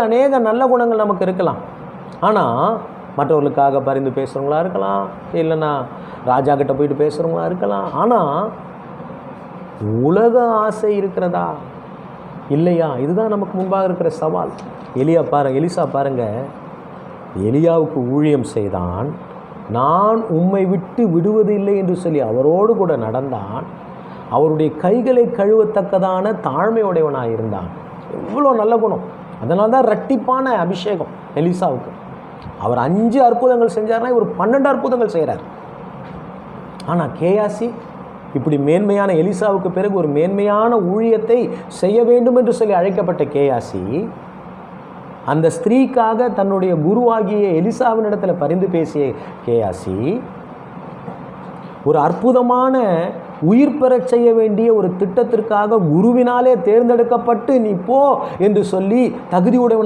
அநேக நல்ல குணங்கள் நமக்கு இருக்கலாம். ஆனால் மற்றவர்களுக்காக பரிந்து பேசுகிறவங்களா இருக்கலாம். இல்லைன்னா ராஜா கிட்ட போயிட்டு பேசுகிறவங்களா இருக்கலாம். ஆனால் உலக ஆசை இருக்கிறதா? இல்லையா? இதுதான் நமக்கு முன்பாக இருக்கிற சவால். எலியா பாருங்க எலிசா பாருங்க. எலியாவுக்கு ஊழியம் செய்தான். நான் உம்மை விட்டு விடுவது இல்லை என்று சொல்லி அவரோடு கூட நடந்தான். அவருடைய கைகளை கழுவத்தக்கதான தாழ்மையுடையவனாக இருந்தான் எவ்வளோ நல்ல குணம். அதனால தான் ரட்டிப்பான அபிஷேகம் எலிசாவுக்கு. அவர் அஞ்சு அற்புதங்கள் செஞ்சார்னா இவர் பன்னெண்டு அற்புதங்கள் செய்கிறார் ஆனால் கேயாசி இப்படி மேன்மையான எலிசாவுக்கு பிறகு ஒரு மேன்மையான ஊழியத்தை செய்ய வேண்டும் என்று சொல்லி அழைக்கப்பட்ட கேயாசி அந்த ஸ்திரீக்காக தன்னுடைய குருவாகிய எலிசாவின் இடத்துல பரிந்து பேசிய கேயாசி ஒரு அற்புதமான உயிர் பெறச் செய்ய வேண்டிய ஒரு திட்டத்திற்காக குருவினாலே தேர்ந்தெடுக்கப்பட்டு நீ போ என்று சொல்லி தகுதியுடைய